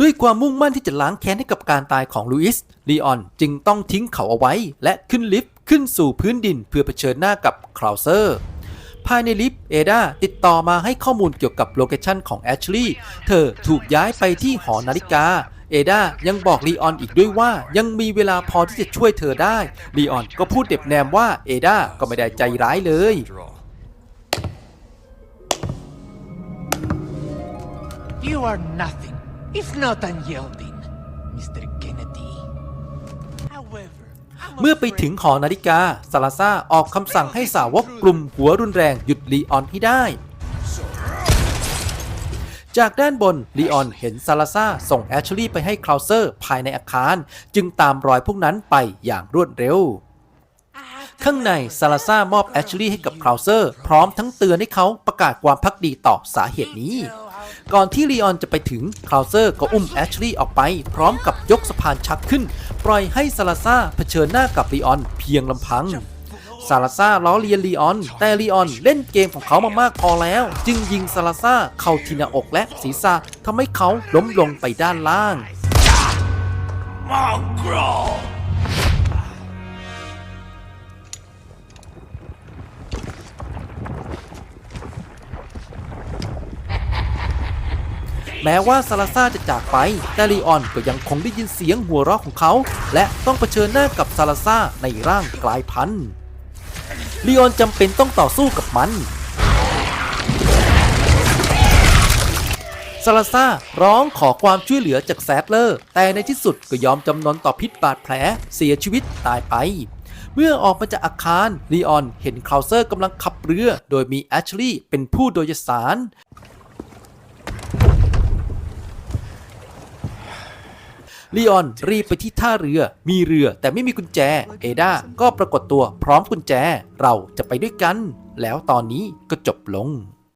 ด้วยความมุ่งมั่นที่จะล้างแค้นให้กับการตายของลูอิสลีออนจึงต้องทิ้งเขาเอาไว้ และขึ้นลิฟต์ขึ้นสู่พื้นดินเพื่อเผชิญหน้ากับคราวเซอร์ภายในลิฟต์เอดาติดต่อมาให้ข้อมูลเกี่ยวกับโลเคชันของแอชลีย์เธอถูกย้ายไปที่หอนาฬิกา เอดายังบอกลีออนอีกด้วยว่ายังมีเวลาพอที่จะช่วยเธอได้ลีออนก็พูดเด็บแนมว่าเอดาก็ไม่ได้ใจร้ายเลย After all. You are nothing if not unyielding, Mr. Kennedy. However, เมื่อไปถึงหอนาฬิกาซาลาซาออกคำสั่งให้สาวกกลุ่มหัวรุนแรงหยุดลีออนให้ได้ จากด้านบนลีออนเห็นซาลาซาส่งแอชลีย์ไปให้คลาวเซอร์ภายในอาคาร จึงตามรอยพวกนั้นไปอย่างรวดเร็ว ข้างในซาลาซามอบแอชลีย์ให้กับคลาวเซอร์ พร้อมทั้งเตือนให้เขาประกาศความพักดีต่อสาเหตุนี้ ก่อนที่ลีออนจะไปถึงคลาวเซอร์ก็อุ้มแอชลีย์ออกไป พร้อมกับยกสะพานชักขึ้น ปล่อยให้ซาลาซาเผชิญหน้ากับลีออนเพียงลำพังซาลาซาล้อเลียนลีออน แต่ลีออนเล่นเกมของเขามามากพอแล้ว จึงยิงซาลาซาเข้าที่หน้าอกและศีรษะทำให้เขาล้มลงไปด้านล่าง แม้ว่าซาลาซาจะจากไป แต่ลีออนก็ยังคงได้ยินเสียงหัวเราะของเขา และต้องเผชิญหน้ากับซาลาซาในร่างกลายพันธุ์ลีออนจำเป็นต้องต่อสู้กับมันซาลาซาร้องขอความช่วยเหลือจากแซดเลอร์ แต่ในที่สุดก็ยอมจำนนต่อพิษบาดแผลเสียชีวิตตายไป เมื่อออกมาจากอาคารลีออนเห็นคลาวเซอร์กำลังขับเรือ โดยมีแอชลีย์เป็นผู้โดยสาร ลีออนรีบไปที่ท่าเรือ มีเรือแต่ไม่มีกุญแจ เอดาก็ปรากฏตัวพร้อมกุญแจ เราจะไปด้วยกัน แล้วตอนนี้ก็จบลง